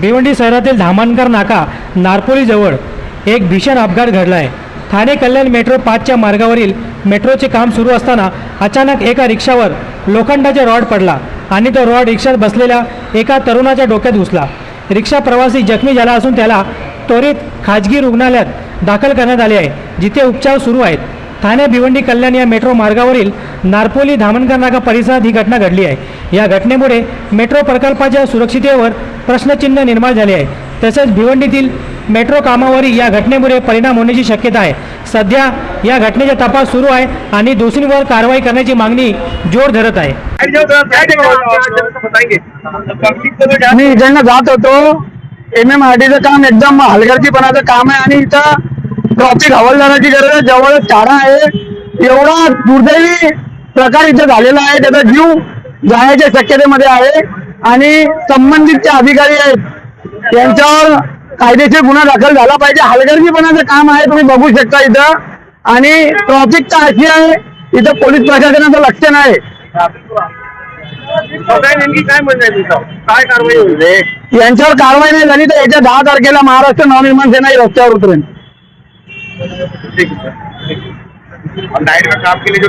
भिवंडी शहरातील धामानकर नाका नारपोलीजवळ एक भीषण अपघात घडला आहे ठाणे कल्याण मेट्रो पाचच्या मार्गावरील मेट्रोचे काम सुरू असताना अचानक एका रिक्षावर लोखंडाचा रॉड पडला आणि तो रॉड रिक्षात बसलेल्या एका तरुणाच्या डोक्यात घुसला. रिक्षा प्रवासी जखमी झाला असून त्याला त्वरित खाजगी रुग्णालयात दाखल करण्यात आले आहे जिथे उपचार सुरू आहेत. ठाणे भिवंडी कल्याण या मेट्रो मार्गावरील नारपोली धामणकर नाका परिसरात ही घटना घडली आहे. या घटनेमुळे मेट्रो प्रकल्पाच्या सुरक्षितेवर प्रश्नचिन्ह निर्माण झाले आहे. तसेच भिवंडीतील मेट्रो कामावरील या घटनेमुळे परिणाम होण्याची शक्यता आहे. सध्या या घटनेचा तपास सुरू आहे आणि दोषींवर कारवाई करण्याची मागणी जोर धरत आहे. मी इकडनं जात होतो. एम एम आर डीचं काम एकदम हलगर्जीपणाचं काम आहे आणि इथं ट्रॉफिक हवालदाराची गरज आहे. जवळच चारा आहे. एवढा दुर्दैवी प्रकार इथं झालेला आहे. त्याचा जीव जाण्याच्या शक्यतेमध्ये आहे. आणि संबंधित जे अधिकारी आहेत. यांच्यावर कायदेशीर गुन्हा दाखल झाला पाहिजे. हलगर्जीपणाचं काम आहे. तुम्ही बघू शकता इथं. आणि ट्रॉफिक तर अशी आहे. इथं पोलीस प्रशासनाचं लक्ष नाही यांच्यावर कारवाई नाही झाली तर येत्या दहा तारखेला महाराष्ट्र नवनिर्माण सेना रस्त्यावर उतरेल. ठीक है सर नाइट में काम के लिए जो